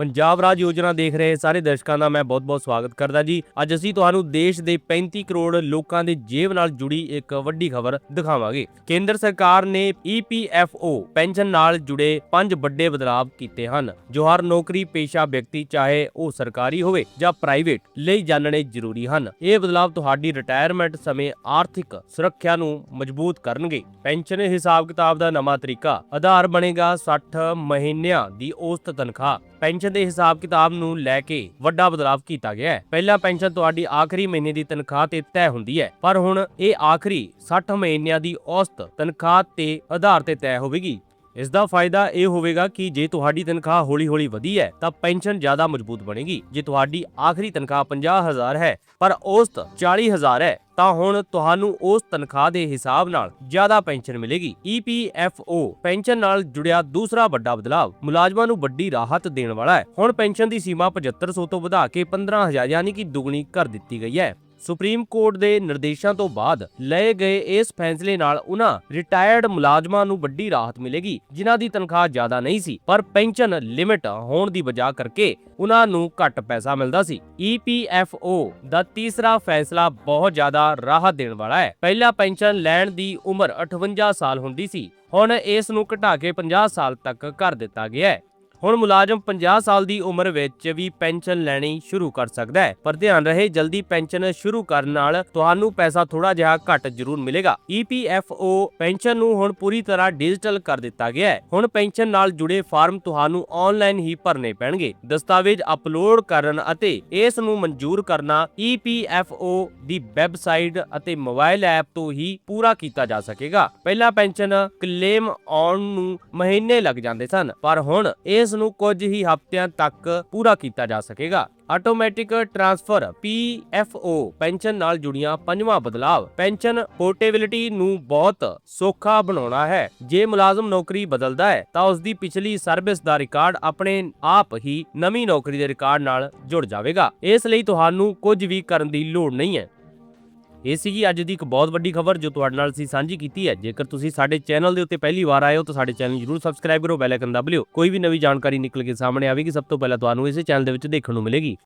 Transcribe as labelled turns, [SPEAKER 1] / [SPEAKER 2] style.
[SPEAKER 1] ਪੰਜਾਬ ਰਾਜ ਯੋਜਨਾ ਦੇਖ ਰਹੇ ਸਾਰੇ ਦਰਸ਼ਕਾਂ ਦਾ ਮੈਂ ਬਹੁਤ-ਬਹੁਤ ਸਵਾਗਤ ਕਰਦਾ ਜੀ। ਅੱਜ ਅਸੀਂ ਤੁਹਾਨੂੰ ਦੇਸ਼ ਦੇ 35 ਕਰੋੜ ਲੋਕਾਂ ਦੇ ਜੇਬ ਨਾਲ ਜੁੜੀ ਇੱਕ ਵੱਡੀ ਖਬਰ ਦਿਖਾਵਾਂਗੇ। ਕੇਂਦਰ ਸਰਕਾਰ ਨੇ EPFO ਪੈਨਸ਼ਨ ਨਾਲ ਜੁੜੇ ਪੰਜ ਵੱਡੇ ਬਦਲਾਅ ਕੀਤੇ ਹਨ। ਜੋ ਹਰ ਨੌਕਰੀ ਪੇਸ਼ਾ ਵਿਅਕਤੀ ਚਾਹੇ ਉਹ ਸਰਕਾਰੀ ਹੋਵੇ ਜਾਂ ਪ੍ਰਾਈਵੇਟ ਲਈ ਜਾਣਨੇ ਜ਼ਰੂਰੀ ਹਨ। ਇਹ ਬਦਲਾਅ ਤੁਹਾਡੀ ਰਿਟਾਇਰਮੈਂਟ ਸਮੇਂ ਆਰਥਿਕ ਸੁਰੱਖਿਆ ਨੂੰ ਮਜ਼ਬੂਤ ਕਰਨਗੇ। ਪੈਨਸ਼ਨ ਹਿਸਾਬ ਕਿਤਾਬ ਦਾ ਨਵਾਂ ਤਰੀਕਾ, ਆਧਾਰ ਬਣੇਗਾ 60 ਮਹੀਨਿਆਂ ਦੀ ਔਸਤ ਤਨਖਾਹ। ਪੈਨਸ਼ਨ ਦੇ ਹਿਸਾਬ ਕਿਤਾਬ ਨੂੰ ਲੈ ਕੇ ਵੱਡਾ ਬਦਲਾਅ ਕੀਤਾ ਗਿਆ ਹੈ। ਪਹਿਲਾਂ ਪੈਨਸ਼ਨ ਤੁਹਾਡੀ ਆਖਰੀ ਮਹੀਨੇ ਦੀ ਤਨਖਾਹ ਤੇ ਤੈਅ ਹੁੰਦੀ ਹੈ, ਪਰ ਹੁਣ ਇਹ ਆਖਰੀ 60 ਮਹੀਨਿਆਂ ਦੀ ਔਸਤ ਤਨਖਾਹ ਤੇ ਆਧਾਰ ਤੇ ਤੈਅ ਹੋਵੇਗੀ। ਇਸ ਦਾ ਫਾਇਦਾ ਇਹ ਹੋਵੇਗਾ ਕਿ ਜੇ ਤੁਹਾਡੀ ਤਨਖਾਹ ਹੌਲੀ-ਹੌਲੀ ਵਧੀ ਹੈ, ਤਾਂ ਪੈਨਸ਼ਨ ਜ਼ਿਆਦਾ ਮਜ਼ਬੂਤ ਬਣੇਗੀ। ਜੇ ਤੁਹਾਡੀ ਆਖਰੀ ਤਨਖਾਹ 50000 ਹੈ, ਪਰ ਔਸਤ 40000 ਹੈ, ਤਾਂ ਹੁਣ ਤੁਹਾਨੂੰ ਉਸ ਤਨਖਾਹ ਦੇ ਹਿਸਾਬ ਨਾਲ ਜ਼ਿਆਦਾ ਪੈਨਸ਼ਨ ਮਿਲੇਗੀ। EPFO ਪੈਨਸ਼ਨ ਨਾਲ ਜੁੜਿਆ ਦੂਸਰਾ ਵੱਡਾ ਬਦਲਾਅ ਮੁਲਾਜ਼ਮਾਂ ਨੂੰ ਵੱਡੀ ਰਾਹਤ ਦੇਣ ਵਾਲਾ ਹੈ। ਹੁਣ ਪੈਨਸ਼ਨ ਦੀ ਸੀਮਾ 7500 ਤੋਂ ਵਧਾ ਕੇ 15000 ਯਾਨੀ ਕਿ ਦੁੱਗਣੀ ਕਰ ਦਿੱਤੀ ਗਈ ਹੈ। ਸੁਪਰੀਮ ਕੋਰਟ ਦੇ ਨਿਰਦੇਸ਼ਾਂ ਤੋਂ ਬਾਅਦ ਲਏ ਗਏ ਇਸ ਫੈਸਲੇ ਨਾਲ ਉਹਨਾਂ ਰਿਟਾਇਰਡ ਮੁਲਾਜ਼ਮਾਂ ਨੂੰ ਵੱਡੀ ਰਾਹਤ ਮਿਲੇਗੀ, ਜਿਨ੍ਹਾਂ ਦੀ ਤਨਖਾਹ ਜ਼ਿਆਦਾ ਨਹੀਂ ਸੀ, ਪਰ ਪੈਨਸ਼ਨ ਲਿਮਿਟ ਹੋਣ ਦੀ ਵਜ੍ਹਾ ਕਰਕੇ ਉਹਨਾਂ ਨੂੰ ਘੱਟ ਪੈਸਾ ਮਿਲਦਾ ਸੀ। EPFO ਦਾ ਤੀਸਰਾ ਫੈਸਲਾ ਬਹੁਤ ਜ਼ਿਆਦਾ ਰਾਹਤ ਦੇਣ ਵਾਲਾ ਹੈ। ਪਹਿਲਾ ਪੈਨਸ਼ਨ ਲੈਣ ਦੀ ਉਮਰ 58 ਸਾਲ ਹੁੰਦੀ ਸੀ, ਹੁਣ ਇਸ ਨੂੰ ਘਟਾ ਕੇ 50 ਸਾਲ ਤੱਕ ਕਰ ਦਿੱਤਾ ਗਿਆ ਹੈ। ਹੁਣ ਮੁਲਾਜ਼ਮ 50 ਸਾਲ ਦੀ ਉਮਰ ਵਿੱਚ ਵੀ ਪੈਨਸ਼ਨ ਲੈਣੀ ਸ਼ੁਰੂ ਕਰ ਸਕਦਾ ਹੈ। ਪਰ ਧਿਆਨ ਰਹੇ, ਜਲਦੀ ਪੈਨਸ਼ਨ ਸ਼ੁਰੂ ਕਰਨ ਨਾਲ ਤੁਹਾਨੂੰ ਪੈਸਾ ਥੋੜਾ ਜਿਹਾ ਘੱਟ ਜ਼ਰੂਰ ਮਿਲੇਗਾ। EPFO ਪੈਨਸ਼ਨ ਨੂੰ ਹੁਣ ਪੂਰੀ ਤਰ੍ਹਾਂ ਡਿਜੀਟਲ ਕਰ ਦਿੱਤਾ ਗਿਆ ਹੈ। ਹੁਣ ਪੈਨਸ਼ਨ ਨਾਲ ਜੁੜੇ ਫਾਰਮ ਤੁਹਾਨੂੰ ਆਨਲਾਈਨ ਹੀ ਭਰਨੇ ਪੈਣਗੇ। ਦਸਤਾਵੇਜ਼ ਅਪਲੋਡ ਕਰਨ ਅਤੇ ਇਸ ਨੂੰ ਮਨਜ਼ੂਰ ਕਰਨਾ EPFO ਦੀ ਵੈਬਸਾਈਟ ਅਤੇ ਮੋਬਾਈਲ ਐਪ ਤੋਂ ਹੀ ਪੂਰਾ ਕੀਤਾ ਜਾ ਸਕੇਗਾ। ਪਹਿਲਾਂ ਪੈਨਸ਼ਨ ਕਲੇਮ ਆਉਣ ਨੂੰ ਮਹੀਨੇ ਲੱਗ ਜਾਂਦੇ ਸਨ, ਪਰ ਹੁਣ ਇਸ ਨੂੰ ਕੁਝ ਹੀ ਹਫ਼ਤਿਆਂ ਤੱਕ ਪੂਰਾ ਕੀਤਾ ਜਾ ਸਕੇਗਾ। ਆਟੋਮੈਟਿਕ ਟ੍ਰਾਂਸਫਰ PFO ਪੈਨਸ਼ਨ ਨਾਲ ਜੁੜੀਆਂ ਪੰਜਵਾਂ ਬਦਲਾਵ। ਪੈਨਸ਼ਨ ਪੋਰਟੇਬਿਲਿਟੀ ਨੂੰ ਬਹੁਤ ਸੌਖਾ ਬਣਾਉਣਾ ਹੈ। ਜੇ ਮੁਲਾਜ਼ਮ ਨੌਕਰੀ ਬਦਲਦਾ ਹੈ, ਤਾਂ ਉਸ ਦੀ ਪਿਛਲੀ ਸਰਵਿਸ ਦਾ ਰਿਕਾਰਡ ਆਪਣੇ ਆਪ ਹੀ ਨਵੀਂ ਨੌਕਰੀ ਦੇ ਰਿਕਾਰਡ ਨਾਲ ਜੁੜ ਜਾਵੇਗਾ। ਇਸ ਲਈ ਤੁਹਾਨੂੰ ਕੁਝ ਵੀ ਕਰਨ ਦੀ ਲੋੜ ਨਹੀਂ ਹੈ। ਇਹ ਸੀਗੀ ਅੱਜ ਦੀ ਇੱਕ ਬਹੁਤ ਵੱਡੀ ਖਬਰ ਜੋ ਤੁਹਾਡੇ ਨਾਲ ਅਸੀਂ ਸਾਂਝੀ ਕੀਤੀ ਹੈ। ਜੇਕਰ ਤੁਸੀਂ ਸਾਡੇ ਚੈਨਲ ਦੇ ਉੱਤੇ ਪਹਿਲੀ ਵਾਰ ਆਏ ਹੋ ਤਾਂ ਸਾਡੇ ਚੈਨਲ ਜਰੂਰ ਸਬਸਕ੍ਰਾਈਬ ਕਰੋ, ਬੈਲ ਆਈਕਨ ਦਬ ਲਿਓ ਕੋਈ ਵੀ ਨਵੀਂ ਜਾਣਕਾਰੀ ਨਿਕਲ ਕੇ ਸਾਹਮਣੇ ਆਵੇਗੀ, ਸਭ ਤੋਂ ਪਹਿਲਾਂ ਤੁਹਾਨੂੰ ਇਸੇ ਚੈਨਲ ਦੇ ਵਿੱਚ ਦੇਖਣ ਨੂੰ ਮਿਲੇਗੀ।